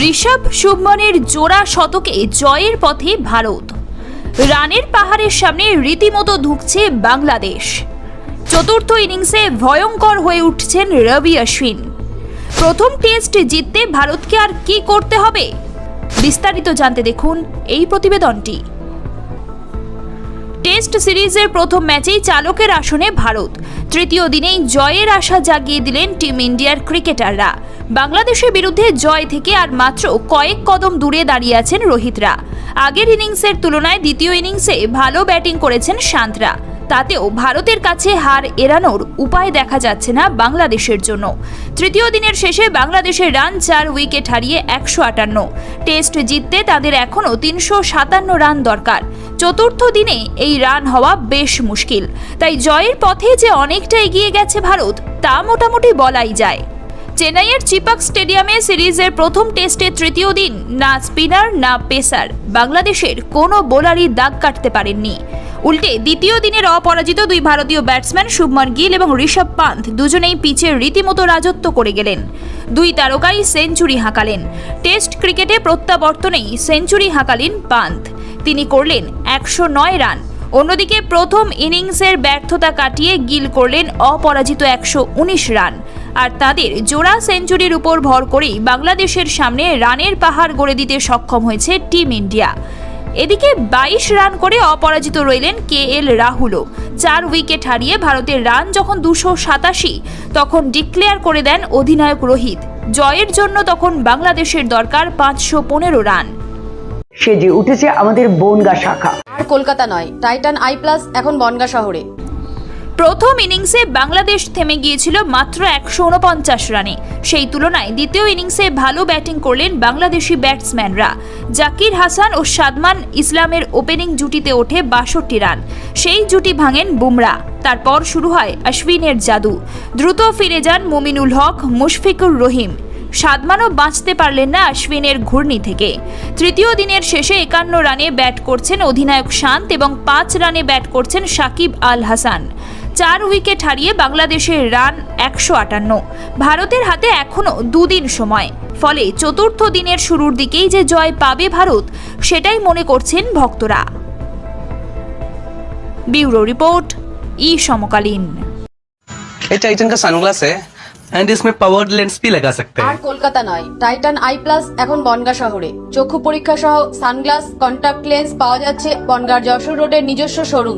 ঋষভ শুভমনের জোড়া শতকে জয়ের পথে ভারত। রানের পাহাড়ের সামনে রীতিমতো ঢুকছে বাংলাদেশ। চতুর্থ ইনিংসে ভয়ঙ্কর হয়ে উঠছেন রবি অশ্বিন। প্রথম টেস্ট জিততে ভারতকে আর কি করতে হবে? বিস্তারিত জানতে দেখুন এই প্রতিবেদনটি। টেস্ট সিরিজের প্রথম ম্যাচেই চালকের আসনে ভারত। তৃতীয় দিনেই জয়ের আশা জাগিয়ে দিলেন টিম ইন্ডিয়ার ক্রিকেটাররা। বাংলাদেশের বিরুদ্ধে জয় থেকে আর মাত্র কয়েক কদম দূরে দাঁড়িয়ে আছেন রোহিতরা। আগের ইনিংসের তুলনায় দ্বিতীয় ইনিংসে ভালো ব্যাটিং করেছেন শান্তরা। তাতেও ভারতের কাছে হার এড়ানোর উপায় দেখা যাচ্ছে না বাংলাদেশের জন্য। তৃতীয় দিনের শেষে বাংলাদেশের রান চার উইকেট হারিয়ে একশো আটান্ন। টেস্ট জিততে তাদের এখনও তিনশো সাতান্ন রান দরকার। চতুর্থ দিনে এই রান হওয়া বেশ মুশকিল। তাই জয়ের পথে যে অনেকটা এগিয়ে গেছে ভারত, তা মোটামুটি বলাই যায়। চেন্নাইয়ের চিপাক স্টেডিয়ামে সিরিজের প্রথম টেস্টে তৃতীয় দিন, না স্পিনার, না পেসার। বাংলাদেশের কোনো বোলারই দাগ কাটতে পারেননি। উল্টে দ্বিতীয় দিনের অপরাজিত দুই ভারতীয় ব্যাটসম্যান শুভমন গিল এবং ঋষভ পান্থ দুজনেই পিচের রীতিমতো রাজত্ব করে গেলেন। দুই তারকাই সেঞ্চুরি হাঁকালেন। টেস্ট ক্রিকেটে প্রত্যাবর্তনেই সেঞ্চুরি হাঁকালেন পান্থ। তিনি করলেন একশো নয় রান। অন্যদিকে প্রথম ইনিংসের ব্যর্থতা কাটিয়ে গিল করলেন অপরাজিত একশো উনিশ রান। আর তাদের জোড়া সেঞ্চুরির উপর ভর করেই বাংলাদেশের সামনে রানের পাহাড় গড়ে দিতে সক্ষম হয়েছে টিম ইন্ডিয়া। এদিকে বাইশ রান করে অপরাজিত রইলেন কে এল রাহুলও। চার উইকেট হারিয়ে ভারতের রান যখন দুশো সাতাশি তখন ডিক্লেয়ার করে দেন অধিনায়ক রোহিত। জয়ের জন্য তখন বাংলাদেশের দরকার পাঁচশো পনেরো রান। সেজে উঠেছে আমাদের বনগা শাখা। আর কলকাতা নয় টাইটান আই প্লাস এখন বনগা শহরে। প্রথম ইনিংসে বাংলাদেশ থেমে গিয়েছিল মাত্র একশো উনপঞ্চাশ রানে। সেই তুলনায় দ্বিতীয় ইনিংসে ভালো ব্যাটিং করলেন বাংলাদেশি ব্যাটসম্যানরা। জাকির হাসান ও সাদমান ইসলামের ওপেনিং জুটিতে ওঠে বাষট্টি রান। সেই জুটি ভাঙেন বুমরা। তারপর শুরু হয় অশ্বিনের জাদু। দ্রুত ফিরে যান মুমিনুল হক, মুশফিকুর রহিম। সাদমানও বাঁচতে পারলেন না অশ্বিনের ঘূর্ণি থেকে। তৃতীয় দিনের শেষে একান্ন রানে ব্যাট করছেন অধিনায়ক শান্ত এবং পাঁচ রানে ব্যাট করছেন সাকিব আল হাসান। চার উইকেট হারিয়ে বাংলাদেশের রান একশো আটান্ন ভারতের হাতে এখনও দুদিন সময় ফলে চতুর্থ দিনের শুরুর দিকেই যে জয় পাবে ভারত সেটাই মনে করছেন ভক্তরা ব্যুরো রিপোর্ট ই সমকালীন ये टाइटन का सनग्लास है एंड इसमें पावर्ड लेंस भी लगा सकते আর हैं কলকাতা নয় টাইটান আই প্লাস এখন বনগা শহরে চক্ষু পরীক্ষা সহ সানগ্লাস কন্টাক্ট লেন্স পাওয়া যাচ্ছে বনগার যশোর রোডের নিজস্ব শোরুম